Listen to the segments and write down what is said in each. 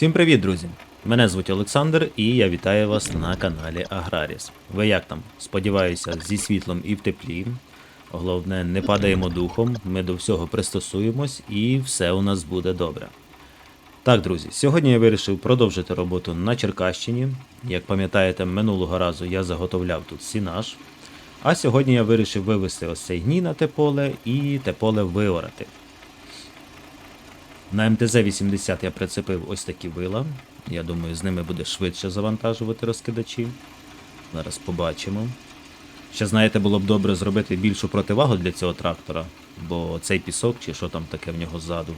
Всім привіт, друзі! Мене звуть Олександр і я вітаю вас на каналі Аграріс. Ви як там? Сподіваюся, зі світлом і в теплі. Головне, не падаємо духом, ми до всього пристосуємось і все у нас буде добре. Так, друзі, сьогодні я вирішив продовжити роботу на Черкащині. Як пам'ятаєте, минулого разу я заготовляв тут сінаж. А сьогодні я вирішив вивести ось цей гній на те поле і те поле виорати. На МТЗ-80 я прицепив ось такі вила. Я думаю, з ними буде швидше завантажувати розкидачі. Зараз побачимо. Ще, знаєте, було б добре зробити більшу противагу для цього трактора, бо цей пісок, чи що там таке в нього ззаду,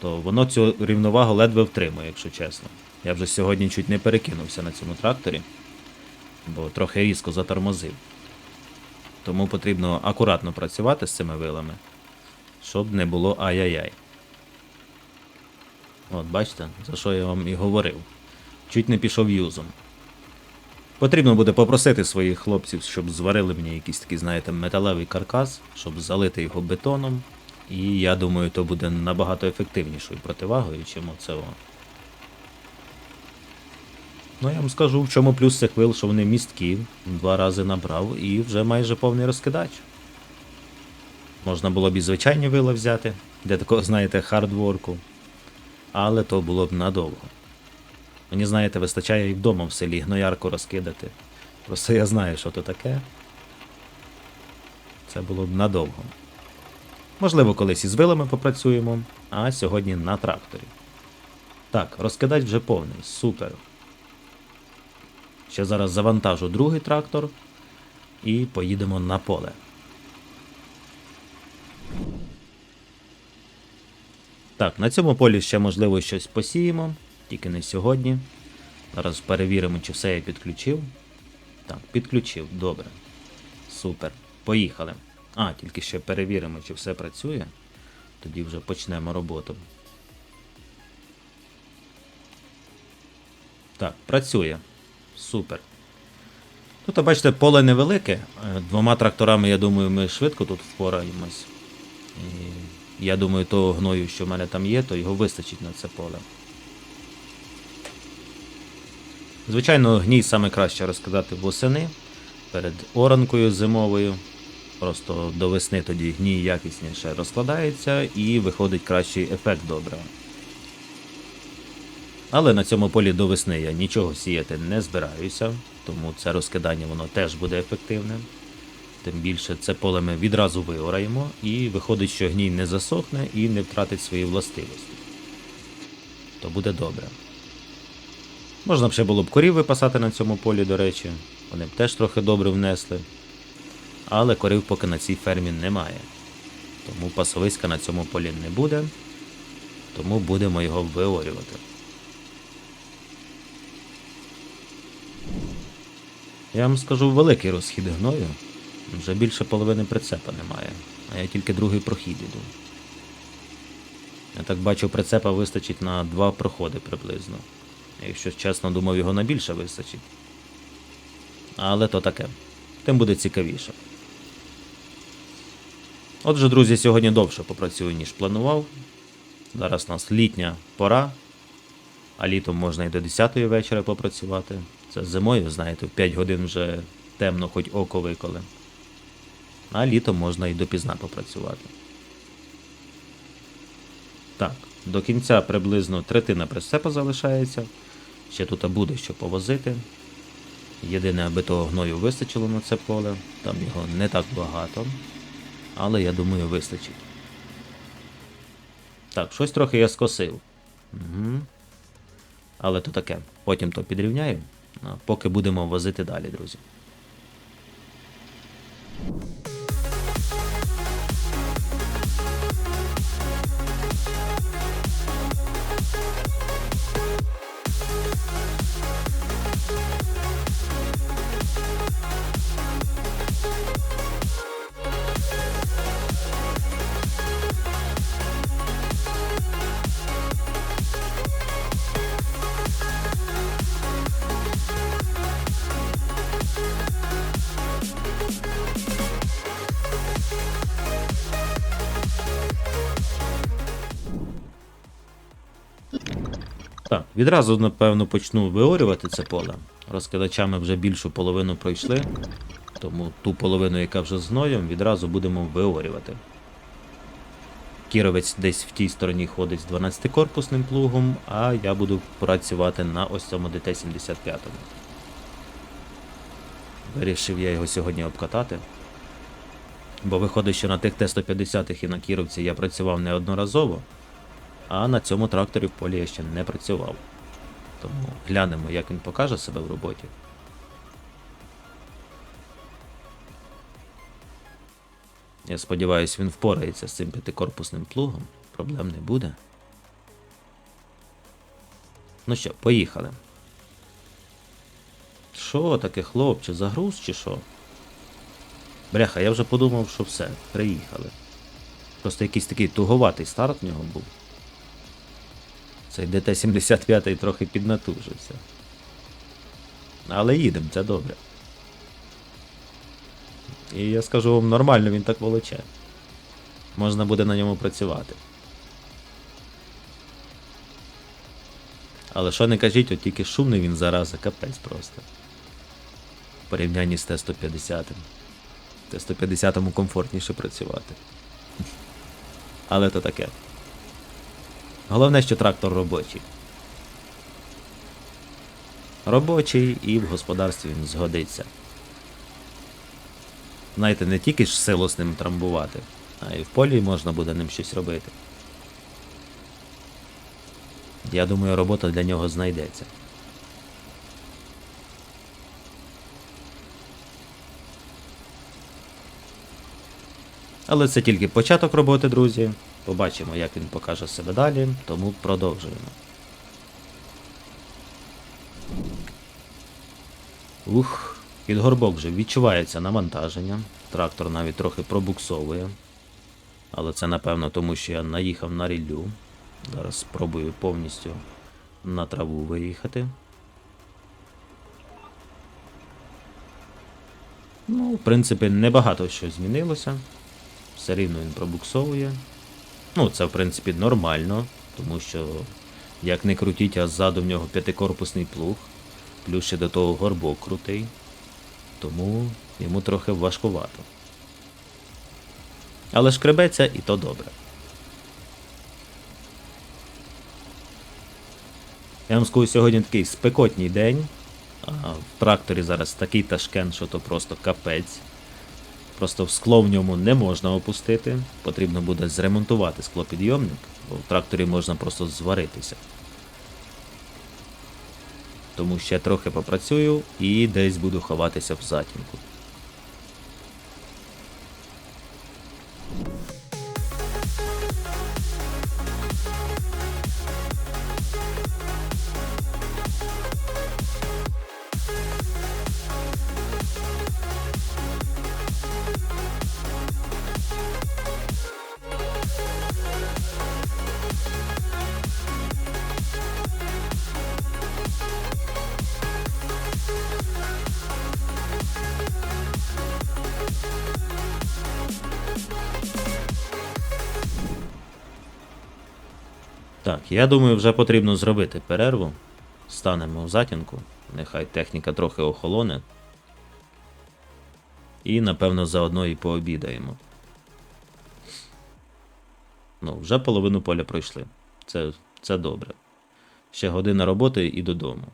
то воно цю рівновагу ледве втримує, якщо чесно. Я вже сьогодні чуть не перекинувся на цьому тракторі, бо трохи різко затормозив. Тому потрібно акуратно працювати з цими вилами, щоб не було ай-яй-яй. От, бачите, за що я вам і говорив. Чуть не пішов юзом. Потрібно буде попросити своїх хлопців, щоб зварили мені якийсь такий, знаєте, металевий каркас, щоб залити його бетоном. І я думаю, то буде набагато ефективнішою противагою, чим оце. Ну, я вам скажу, в чому плюс цих вил, що вони місткі, два рази набрав і вже майже повний розкидач. Можна було б і звичайні вила взяти, для такого, знаєте, хардворку але то було б надовго. Мені, знаєте, вистачає і вдома в селі гноярку розкидати. Просто я знаю, що то таке. Це було б надовго. Можливо, колись із вилами попрацюємо, а сьогодні на тракторі. Так, розкидач вже повний, супер. Ще зараз завантажу другий трактор і поїдемо на поле. Так, на цьому полі ще можливо щось посіємо, тільки не сьогодні. Зараз перевіримо, чи все я підключив. Так, підключив, добре. Супер. Поїхали. А, тільки ще перевіримо, чи все працює. Тоді вже почнемо роботу. Так, працює. Супер. Тут, бачите, поле невелике. Е, Двома тракторами, я думаю, ми швидко тут впораємось. І я думаю, того гною, що в мене там є, то його вистачить на це поле. Звичайно, гній саме краще розкидати восени перед оранкою зимовою. Просто до весни тоді гній якісніше розкладається і виходить кращий ефект доброго. Але на цьому полі до весни я нічого сіяти не збираюся, тому це розкидання воно теж буде ефективним. Тим більше це поле ми відразу виораємо, і виходить, що гній не засохне і не втратить свої властивості. То буде добре. Можна б ще було б корів випасати на цьому полі, до речі, вони б теж трохи добре внесли. Але корів поки на цій фермі немає. Тому пасовиська на цьому полі не буде, тому будемо його виорювати. Я вам скажу великий розхід гною. Вже більше половини прицепа немає, а я тільки другий прохід іду. Я так бачу, прицепа вистачить на два проходи приблизно. Якщо чесно, думав, його на більше вистачить. Але то таке. Тим буде цікавіше. Отже, друзі, сьогодні довше попрацюю, ніж планував. Зараз у нас літня пора, а літом можна і до 10 вечора попрацювати. Це зимою, знаєте, в 5 годин вже темно, хоч око виколи а літом можна і допізна попрацювати. Так, до кінця приблизно третина прицепа залишається. Ще тут буде що повозити. Єдине, аби того гною вистачило на це поле, там його не так багато, але я думаю, вистачить. Так, щось трохи я скосив. Угу. Але то таке. Потім то підрівняю, поки будемо возити далі, друзі. Так, відразу, напевно, почну виорювати це поле. Розкидачами вже більшу половину пройшли, тому ту половину, яка вже з відразу будемо виорювати. Кіровець десь в тій стороні ходить з 12-корпусним плугом, а я буду працювати на ось цьому ДТ-75. Вирішив я його сьогодні обкатати. Бо виходить, що на тих Т-150 і на Кіровці я працював неодноразово, а на цьому тракторі в полі я ще не працював. Тому глянемо, як він покаже себе в роботі. Я сподіваюся, він впорається з цим п'ятикорпусним плугом. Проблем не буде. Ну що, поїхали. Що таке, хлопче, загруз чи що? Бляха, я вже подумав, що все, приїхали. Просто якийсь такий туговатий старт в нього був. Цей ДТ-75 трохи піднатужився. Але їдемо, це добре. І я скажу вам, нормально він так волоче. Можна буде на ньому працювати. Але що не кажіть, от тільки шумний він зараза, капець просто. В порівнянні з Т-150. Т-150 комфортніше працювати. Але то таке. Головне, що трактор робочий. Робочий і в господарстві він згодиться. Знаєте, не тільки ж силу з ним трамбувати, а й в полі можна буде ним щось робити. Я думаю, робота для нього знайдеться. Але це тільки початок роботи, друзі. Побачимо, як він покаже себе далі, тому продовжуємо. Ух, під горбок вже відчувається навантаження. Трактор навіть трохи пробуксовує. Але це напевно тому, що я наїхав на ріллю. Зараз спробую повністю на траву виїхати. Ну, в принципі, небагато що змінилося. Все рівно він пробуксовує. Ну, це в принципі нормально, тому що, як не крутіть, а ззаду в нього п'ятикорпусний плуг, плюс ще до того горбок крутий, тому йому трохи важкувато. Але шкребеться і то добре. Я вам скажу, сьогодні такий спекотній день. А в тракторі зараз такий ташкен, що то просто капець. Просто в скло в ньому не можна опустити. Потрібно буде зремонтувати склопідйомник, бо в тракторі можна просто зваритися. Тому ще трохи попрацюю і десь буду ховатися в затінку. Так, я думаю, вже потрібно зробити перерву. Станемо в затінку. Нехай техніка трохи охолоне. І, напевно, заодно і пообідаємо. Ну, вже половину поля пройшли. Це, це добре. Ще година роботи і додому.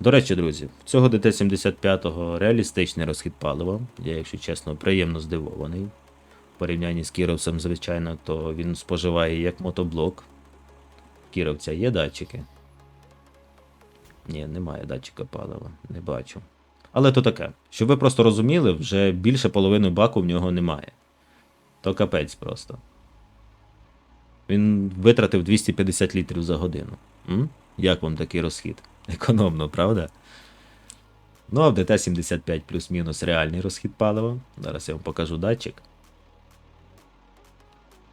До речі, друзі, цього ДТ-75 реалістичний розхід палива. Я, якщо чесно, приємно здивований. В порівнянні з Кіровцем, звичайно, то він споживає як мотоблок. Кіровця є датчики? Ні, немає датчика палива, не бачу. Але то таке. Щоб ви просто розуміли, вже більше половини баку в нього немає. То капець просто. Він витратив 250 літрів за годину. М? Як вам такий розхід? Економно, правда? Ну, а в ДТ-75 плюс-мінус реальний розхід палива. Зараз я вам покажу датчик.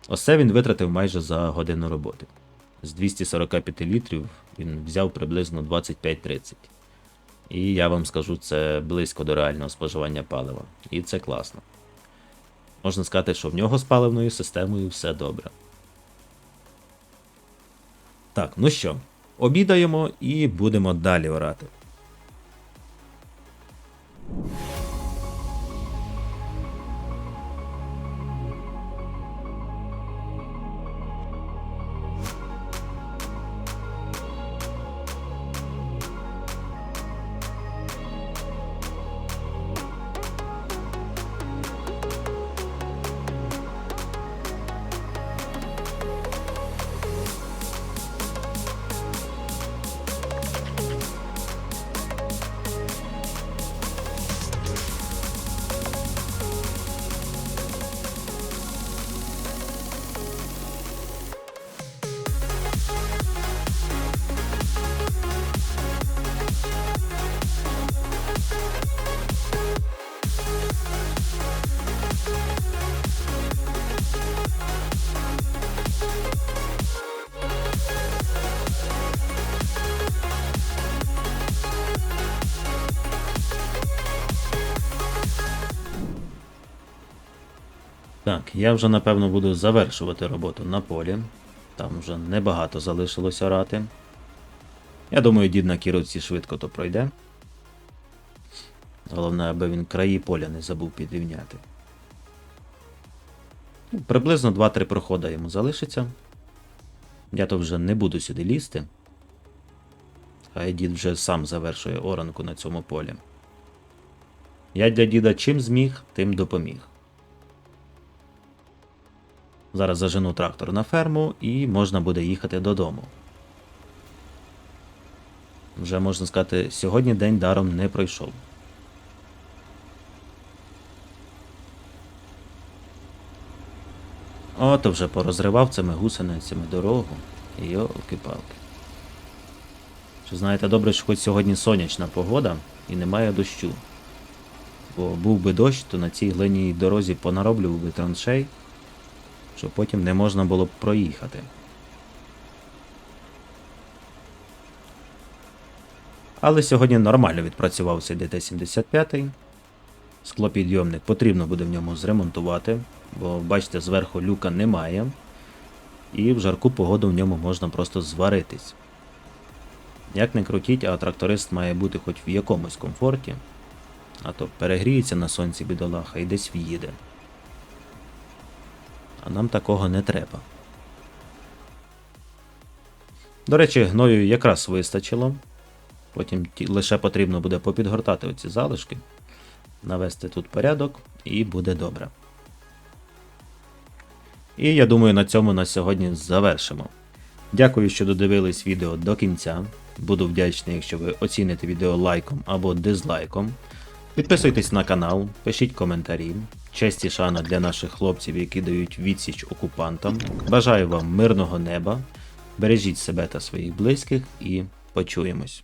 Ось це він витратив майже за годину роботи. З 245 літрів він взяв приблизно 25-30. І я вам скажу, це близько до реального споживання палива. І це класно. Можна сказати, що в нього з паливною системою все добре. Так, ну що, обідаємо і будемо далі орати. Так, я вже напевно буду завершувати роботу на полі. Там вже небагато залишилось орати. Я думаю, дід на кіровці швидко то пройде. Головне, аби він краї поля не забув підрівняти. Ну, Приблизно 2-3 прохода йому залишиться. Я то вже не буду сюди лізти. Хай дід вже сам завершує оранку на цьому полі. Я для діда чим зміг, тим допоміг. Зараз зажену трактор на ферму і можна буде їхати додому. Вже можна сказати, сьогодні день даром не пройшов. Ото вже порозривав цими гусеницями дорогу. Йолки-палки. Чи знаєте добре, що хоч сьогодні сонячна погода і немає дощу. Бо був би дощ, то на цій глиній дорозі понароблював би траншей, щоб потім не можна було б проїхати. Але сьогодні нормально відпрацювався ДТ-75. Склопідйомник потрібно буде в ньому зремонтувати, бо бачите, зверху люка немає. І в жарку погоду в ньому можна просто зваритись. Як не крутіть, а тракторист має бути хоч в якомусь комфорті, а то перегріється на сонці бідолаха і десь в'їде. А нам такого не треба. До речі, гною якраз вистачило. Потім лише потрібно буде попідгортати оці залишки, навести тут порядок і буде добре. І я думаю, на цьому на сьогодні завершимо. Дякую, що додивились відео до кінця. Буду вдячний, якщо ви оціните відео лайком або дизлайком. Підписуйтесь на канал, пишіть коментарі. Честь і шана для наших хлопців, які дають відсіч окупантам. Бажаю вам мирного неба. Бережіть себе та своїх близьких і почуємось.